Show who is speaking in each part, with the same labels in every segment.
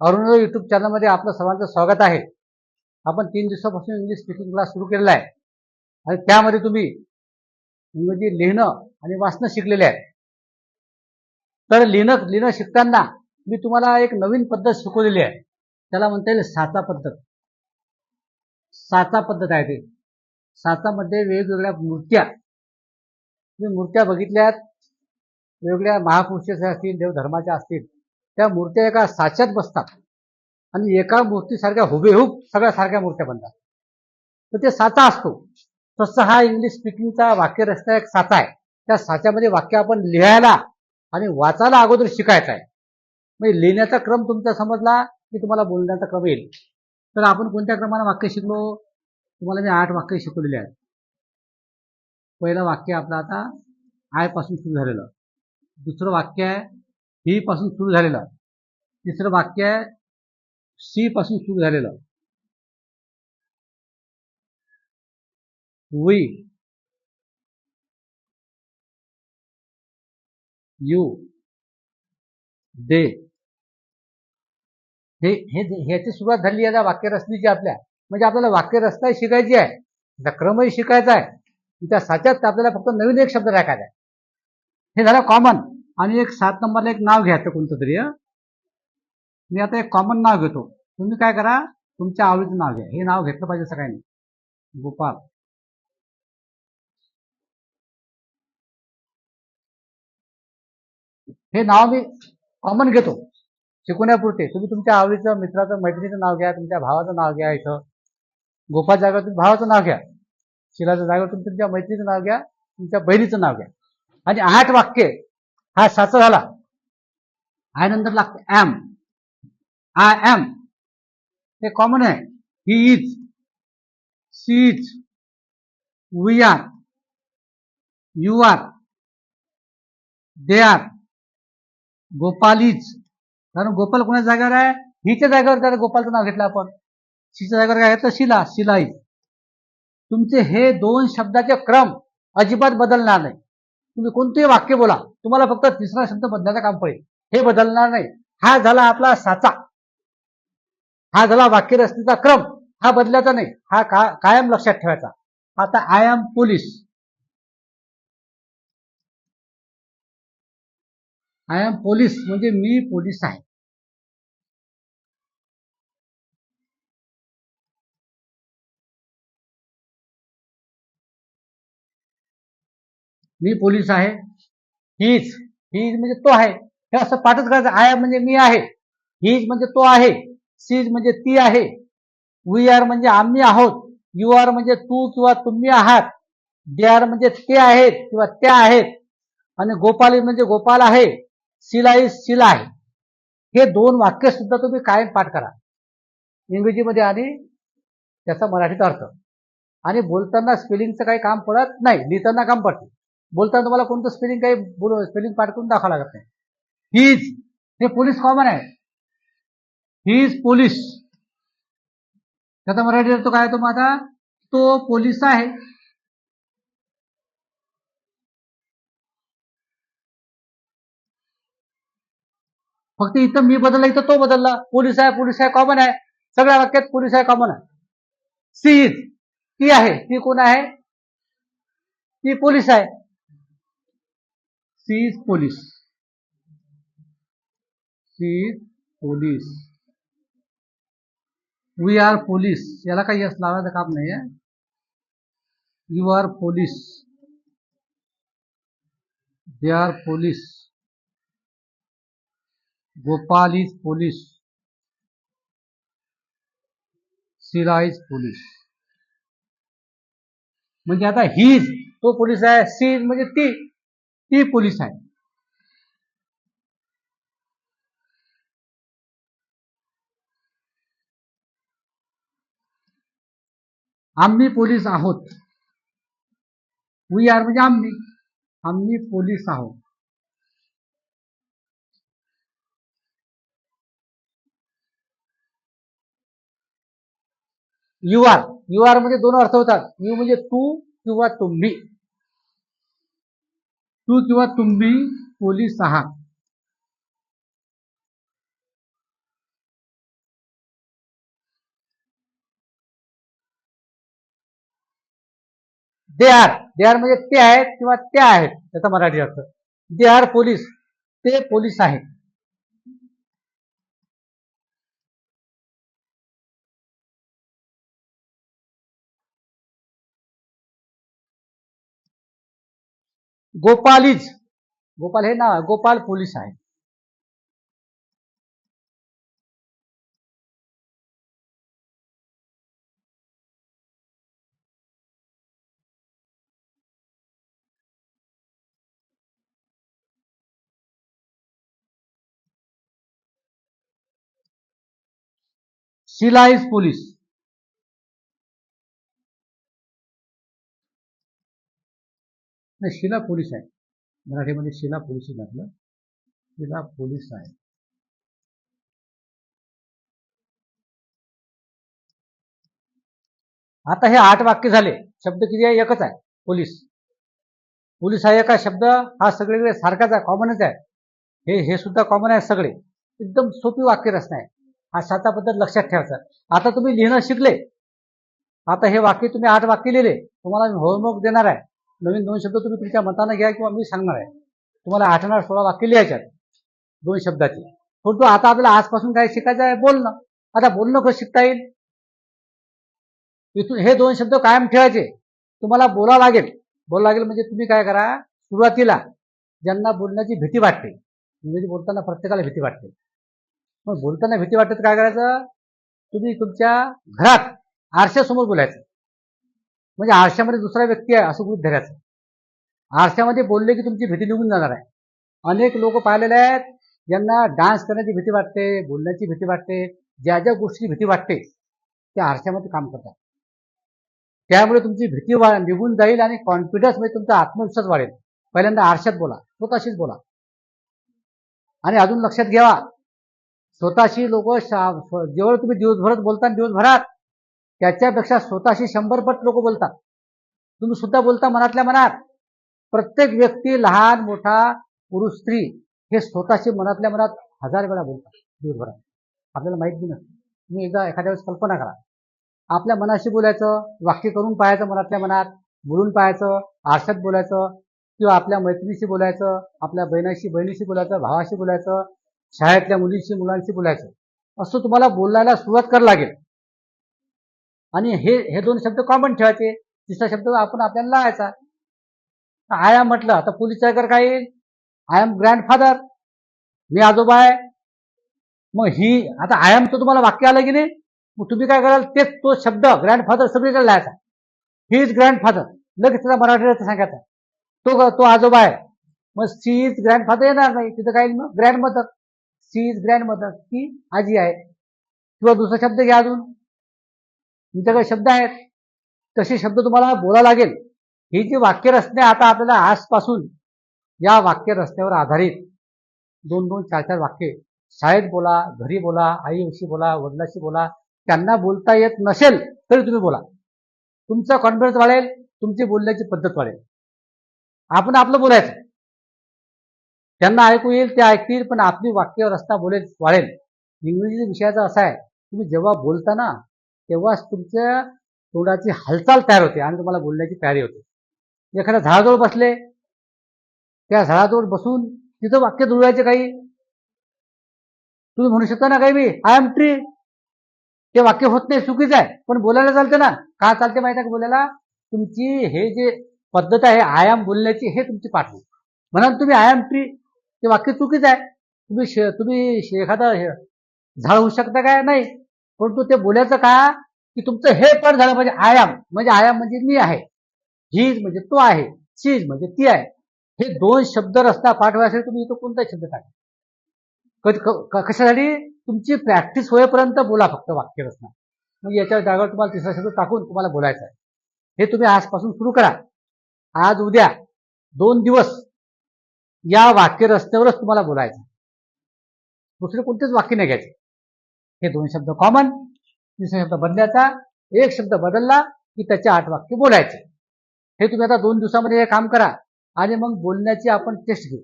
Speaker 1: Arun YouTube चॅनलमध्ये आपलं सर्वांचं स्वागत आहे. आपण तीन दिवसापासून इंग्लिश स्पीकिंग क्लास सुरू केलेला आहे. आणि त्यामध्ये तुम्ही इंग्रजी लिहिणं आणि वाचणं शिकलेले आहे. तर लिहिणं लिहिणं शिकताना मी तुम्हाला एक नवीन पद्धत शिकवलेली आहे. त्याला म्हणता येईल साचा पद्धत. साचा पद्धत आहे ते. साचामध्ये वेगवेगळ्या मूर्त्या. तुम्ही मूर्त्या बघितल्यात. वेगवेगळ्या महापुरुषाच्या असतील देवधर्माच्या असतील. त्या मूर्त्या एका साच्यात बसतात. आणि एका मूर्तीसारख्या हुबेहूब सगळ्या सारख्या मूर्त्या बनतात. तर ते साचा असतो. तसं हा इंग्लिश स्पीकिंगचा वाक्य रचता एक साचा आहे. त्या साच्यामध्ये वाक्य आपण लिहायला आणि वाचायला अगोदर शिकायचं आहे. म्हणजे लिहिण्याचा क्रम तुमचा समजला की तुम्हाला बोलण्याचा क्रम येईल. तर आपण कोणत्या क्रमाने वाक्य शिकलो? तुम्हाला मी आठ वाक्य शिकवलेले आहेत. पहिलं वाक्य आपलं आता आयपासून सुरू झालेलं. दुसरं वाक्य आहे ही पासून सुरू झालेलं. तिसरं वाक्य आहे सी पासून सुरू झालेलं. वी. यू. दे. हे हे ह्याची सुरुवात झाली आहे वाक्य रचनेची आपल्या. म्हणजे आपल्याला वाक्य रचना शिकायची आहे. त्याचा क्रमही शिकायचा आहे. त्या साच्यात आपल्याला फक्त नवीन एक शब्द टाकायचा आहे. हे झालं कॉमन आणि एक सात नंबरला एक नाव घ्यायचं कोणतं तरी मी आता एक कॉमन नाव घेतो. तुम्ही काय करा तुमच्या आवडीचं नाव घ्या. हे नाव घेतलं पाहिजे सगळ्यांनी. गोपाल. हे नाव मी कॉमन घेतो. शिकवण्यापुरते. तुम्ही तुमच्या आवडीचं मित्राचं मैत्रिणीचं नाव घ्या तुमच्या भावाचं नाव घ्या इथं. गोपाल जागेवर तुम्ही भावाचं नाव घ्या. शिलाच्या जागेवर तुम्ही तुमच्या मैत्रीचं नाव घ्या तुमच्या बहिणीचं नाव घ्या. आणि आठ वाक्य हा साचा झाला. आय नंतर लागते एम आय एम हे कॉमन आहे. He is she is we are you are they are Gopal is कारण गोपाल कोणाच्या जागेवर आहे? हिच्या जागेवर त्याला गोपालचं नाव घेतलं आपण. सीच्या जागेवर काय घेतलं शिला शिला इज तुमचे हे दोन शब्दाचे क्रम अजिबात बदलणार नाही. तुम्ही कोणतेही वाक्य बोला तुम्हाला फक्त तिसरा शब्द बदलायचं काम पडेल. हे बदलणार नाही. हा झाला आपला साचा. हा झाला वाक्यरचनेचा क्रम. हा बदलायचा नाही. हा का कायम लक्षात ठेवायचा. आता I am police I am police म्हणजे मी पोलीस आहे. मी पोलीस आहे. हीच हीज म्हणजे तो आहे. हे असं पाठच करायचं. आय म्हणजे मी आहे. हीज म्हणजे तो आहे. सीज म्हणजे ती आहे. वी आर म्हणजे आम्ही आहोत. यू आर म्हणजे तू किंवा तुम्ही आहात. दे आर म्हणजे ते आहेत किंवा त्या आहेत. आणि गोपाल म्हणजे गोपाल आहे. शिला इज शिला आहे. हे दोन वाक्य सुद्धा तुम्ही कायम पाठ करा. इंग्रजीमध्ये आणि त्याचा मराठीत अर्थ. आणि बोलताना स्पेलिंगचं काही काम पडत नाही. लिहिताना काम पडते. बोलताना तुम्हाला कोणतं स्पेलिंग काही स्पेलिंग पाठ करून दाखवावं लागत नाही. हीज हे पोलीस कॉमन आहे. ही इज पोलीस त्याचा मराठी तो काय तो माझा तो पोलीस आहे. फक्त इथं मी बदलला इथं तो बदलला. पोलीस आहे पोलीस आहे कॉमन आहे. सगळ्या वाक्यात पोलीस आहे कॉमन आहे. सी इज ती आहे. ती कोण आहे? ती पोलीस आहे. She is police she is police we are police याला काही यश लावायचं काम नाही आहे you are police they are police Gopal is police Shila is police म्हणजे आता हीज तो पोलीस आहे सी म्हणजे ती पोलीस आहे आम्ही पोलीस आहोत। वी आर म्हणजे आम्ही आम्ही पोलीस आहोत। यू आर यू आर म्हणजे दोन अर्थ होतात यू म्हणजे तू किंवा तुम्ही। तू किंवा तुम्ही पोलीस आहात. दे आर दे आर म्हणजे ते आहेत किंवा त्या आहेत त्याचा मराठी अर्थ. दे आर पोलीस ते पोलीस आहेत. गोपालीज. गोपाल हे नाव गोपाल पोलीस आहे शिला इज पोलीस. नाही शिला पोलीस आहे. मराठीमध्ये शिला पोलीस लागलं शिला पोलीस आहे. आता हे आठ वाक्य झाले. शब्द किती आहे एकच आहे पोलीस. पोलीस हा एका शब्द हा सगळीकडे सारखाच आहे कॉमनच आहे. हे हे सुद्धा कॉमन आहे सगळे. एकदम सोपी वाक्य रचना आहे. हा साता पद्धत लक्षात ठेवायचा. आता तुम्ही लिहिणं शिकले. आता हे वाक्य तुम्ही आठ वाक्य लिहिले. तुम्हाला मी होमवर्क देणार आहे. नवीन दोन शब्द तुम्ही तुमच्या मतानं घ्या किंवा मी सांगणार आहे. तुम्हाला आठणार सोळा वाक्य लिहायच्यात दोन शब्दाची. परंतु आता आपल्याला आजपासून काय शिकायचं आहे बोलणं. आता बोलणं कसं शिकता येईल? इथून हे दोन शब्द कायम ठेवायचे. तुम्हाला बोला लागेल. बोला लागेल म्हणजे तुम्ही काय करा? सुरुवातीला ज्यांना बोलण्याची भीती वाटते इंग्रजी बोलताना प्रत्येकाला भीती वाटते. मग बोलताना भीती वाटते काय करायचं? तुम्ही तुमच्या घरात आरशासमोर बोलायचं. म्हणजे आरशामध्ये दुसरा व्यक्ती आहे असं गृहित धरायचं. आरशामध्ये बोलले की तुमची भीती निघून जाणार आहे. अनेक लोक पाहिलेले आहेत ज्यांना डान्स करण्याची भीती वाटते बोलण्याची भीती वाटते ज्या ज्या गोष्टीची भीती वाटते त्या आरशामध्ये काम करतात. त्यामुळे तुमची भीती वा निघून जाईल आणि कॉन्फिडन्स म्हणजे तुमचा आत्मविश्वास वाढेल. पहिल्यांदा आरशात बोला स्वतःशीच बोला. आणि अजून लक्षात घ्यावा स्वतःशी लोक जेवढं तुम्ही दिवसभरात बोलता दिवसभरात त्याच्यापेक्षा स्वतःशी शंभर पट लोक बोलतात. तुम्ही सुद्धा बोलता मनातल्या मनात. प्रत्येक व्यक्ती लहान मोठा पुरुष स्त्री हे स्वतःशी मनातल्या मनात हजार वेळा बोलतात दिवसभरात. आपल्याला माहीत बी नसतं. तुम्ही एकदा एखाद्या वेळेस कल्पना करा. आपल्या मनाशी बोलायचं वाक्य करून पाहायचं मनातल्या मनात बोलून पाहायचं आरशात बोलायचं किंवा आपल्या मैत्रिणीशी बोलायचं आपल्या बहिणाशी बहिणीशी बोलायचं भावाशी बोलायचं शाळेतल्या मुलींशी मुलांशी बोलायचं. असं तुम्हाला बोलायला सुरुवात करावं लागेल. आणि हे हे दोन शब्द कॉमन ठेवायचे. तिसरा शब्द आपण आपल्याला लावायचा. आय एम म्हटलं आता पोलीस कर काय येईल? आय एम ग्रँडफादर मी आजोबा आहे. मग ही आता आय एम तर तुम्हाला वाक्य आलं की नाही? मग तुम्ही काय कराल? तेच तो शब्द ग्रँडफादर सगळीकडे लिहायचा ही इज ग्रँडफादर लगेच त्याला मराठी सांगायचा. तो तो आजोबा आहे. मग सी इज ग्रँडफादर येणार नाही. तिथं काय मग? Grandmother she is grandmother ती आजी आहे. किंवा दुसरा शब्द घ्या अजून. तुमच्याकडे शब्द आहेत. तसे शब्द तुम्हाला बोला लागेल. ही जी वाक्य रचने आता आपल्याला आजपासून या वाक्य रचनेवर आधारित दोन दोन चार चार वाक्य शाळेत बोला घरी बोला आईशी बोला वडिलाशी बोला त्यांना बोलता येत नसेल तरी तुम्ही बोला. तुमचा कॉन्फिडन्स वाढेल तुमची बोलण्याची पद्धत वाढेल. आपण आपलं बोलायचं. त्यांना ऐकू येईल ते ऐकतील पण आपली वाक्य रस्ता बोलेल वाढेल. इंग्रजी विषयाचा असा आहे तुम्ही जेव्हा बोलता ना तेव्हाच तुमच्या तोंडाची हालचाल तयार होते आणि तुम्हाला बोलण्याची तयारी होते. एखाद्या झाडाजवळ बसले त्या झाडाजवळ बसून तिथं वाक्य जुळवायचे काही? तुम्ही म्हणू शकता ना काही मी आय एम ट्री ते वाक्य होत नाही चुकीचं आहे. पण बोलायला चालते ना. का चालते माहिती आहे का बोलायला? तुमची हे जे पद्धत आहे आय एम बोलण्याची हे तुमची पाठवू म्हणाल तुम्ही आय एम ट्री ते वाक्य चुकीचं आहे. तुम्ही शे- तुम्ही एखादं हे झाड होऊ शकता काय? नाही. परंतु ते बोलायचं का? की तुमचं हे पण झालं म्हणजे आयाम म्हणजे आयाम म्हणजे मी आहे. हीज म्हणजे तो आहे. चीज म्हणजे ती आहे. हे दोन शब्द रस्ता पाठवायसाठी तुम्ही इथं कोणताही शब्द टाका क- कशासाठी? तुमची प्रॅक्टिस होईपर्यंत बोला फक्त वाक्य रचना. मग याच्या जागेवर तुम्हाला तिसरा शब्द टाकून तुम्हाला बोलायचं आहे. हे तुम्ही आजपासून सुरू करा. आज उद्या दोन दिवस या वाक्य रचनेवरच तुम्हाला बोलायचं दुसरे कोणतेच वाक्य नाही घ्यायचे. हे दोन शब्द कॉमन तिसरा शब्द बदलायचा एक शब्द बदलला की त्याचे आठ वाक्य बोलायचे. हे तुम्ही आता दोन दिवसामध्ये हे काम करा आणि मग बोलण्याची आपण टेस्ट घेऊ.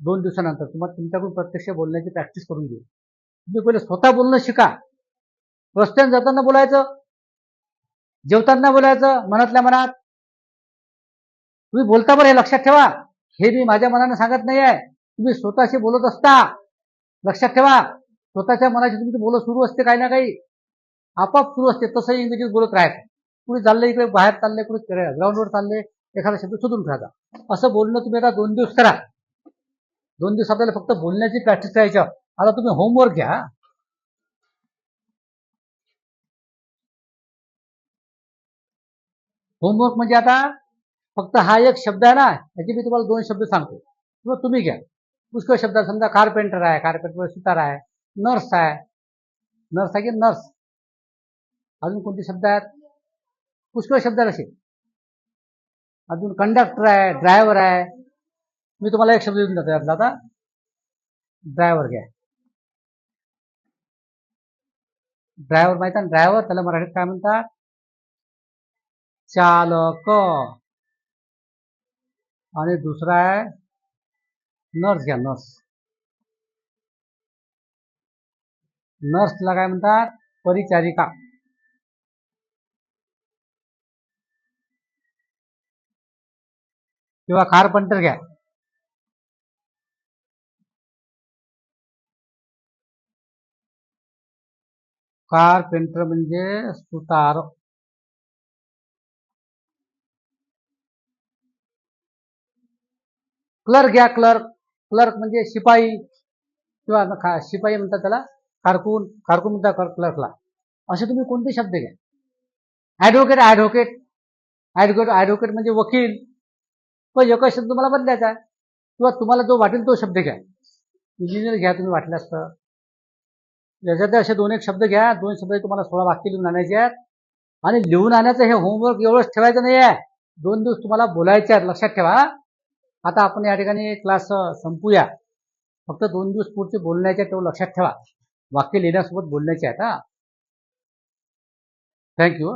Speaker 1: दोन दिवसानंतर तुम्हाला तुमच्याकडून प्रत्यक्ष बोलण्याची प्रॅक्टिस करून घेऊ. तुम्ही पहिले स्वतः बोलणं शिका. रस्त्याने जाताना बोलायचं जेवताना बोलायचं मनातल्या मनात. तुम्ही बोलता बरं हे लक्षात ठेवा. हे मी माझ्या मनानं सांगत नाही आहे तुम्ही स्वतःशी बोलत असता. लक्षात ठेवा. स्वतःच्या मनाशी तुमचं बोलत सुरू असते काही ना काही. आपाप सुरू असते. तसंही इंग्रजीत बोलत राहायचं. कुणी चाललंय इकडे बाहेर चाललंय कुठे ग्राउंडवर चाललंय एखादा शब्द शोधून ठेवायचा असं बोलणं तुम्ही आता दोन दिवस करा. दोन दिवस आपल्याला फक्त बोलण्याची प्रॅक्टिस करायची आता तुम्ही होमवर्क घ्या. होमवर्क म्हणजे आता फक्त हा एक शब्द आहे ना याचे मी तुम्हाला दोन शब्द सांगतो. किंवा तुम्ही घ्या. पुष्कळ शब्द समजा कार्पेंटर आहे कार्पेंटर सुतार आहे. नर्स आहे. नर्स आहे की नर्स? अजून कोणते शब्द आहेत? पुष्कळ शब्द आहेत असे. अजून कंडक्टर आहे ड्रायव्हर आहे. मी तुम्हाला एक शब्द देऊन जातो यातला आता. ड्रायव्हर घ्या. ड्रायव्हर माहिती आहे ड्रायव्हर त्याला मराठीत काय म्हणतात? चालक. आणि दुसरा आहे नर्स घ्या नर्स काय म्हणतात परिचारिका. किंवा कारपंटर घ्या. कारपेंटर सुतार. Clerk clerk. क्लर्क शिपाई. किंवा शिपाई त्याला. कारकून कारकून म्हणतात क्लर्कला असे तुम्ही कोणते शब्द घ्या? ॲडव्होकेट ॲडव्होकेट ॲडव्होकेट ॲडव्होकेट म्हणजे वकील. पण एकच शब्द तुम्हाला बदलायचा आहे. किंवा तुम्हाला जो वाटेल तो शब्द घ्या. इंजिनियर घ्या तुम्ही वाटल्यास तर. याच्यात असे दोन एक शब्द घ्या. दोन शब्द तुम्हाला सोळा वाक्य लिहून आणायचे आहेत. आणि लिहून आणायचं हे होमवर्क एवढंच ठेवायचं नाही आहे दोन दिवस तुम्हाला बोलायचे आहेत. लक्षात ठेवा. आता आपण या ठिकाणी क्लास संपूया. फक्त दोन दिवस पुढचे बोलण्याचे तेव्हा लक्षात ठेवा. वाक्य लिहिण्यासोबत बोलण्याचे आता हा. थँक्यू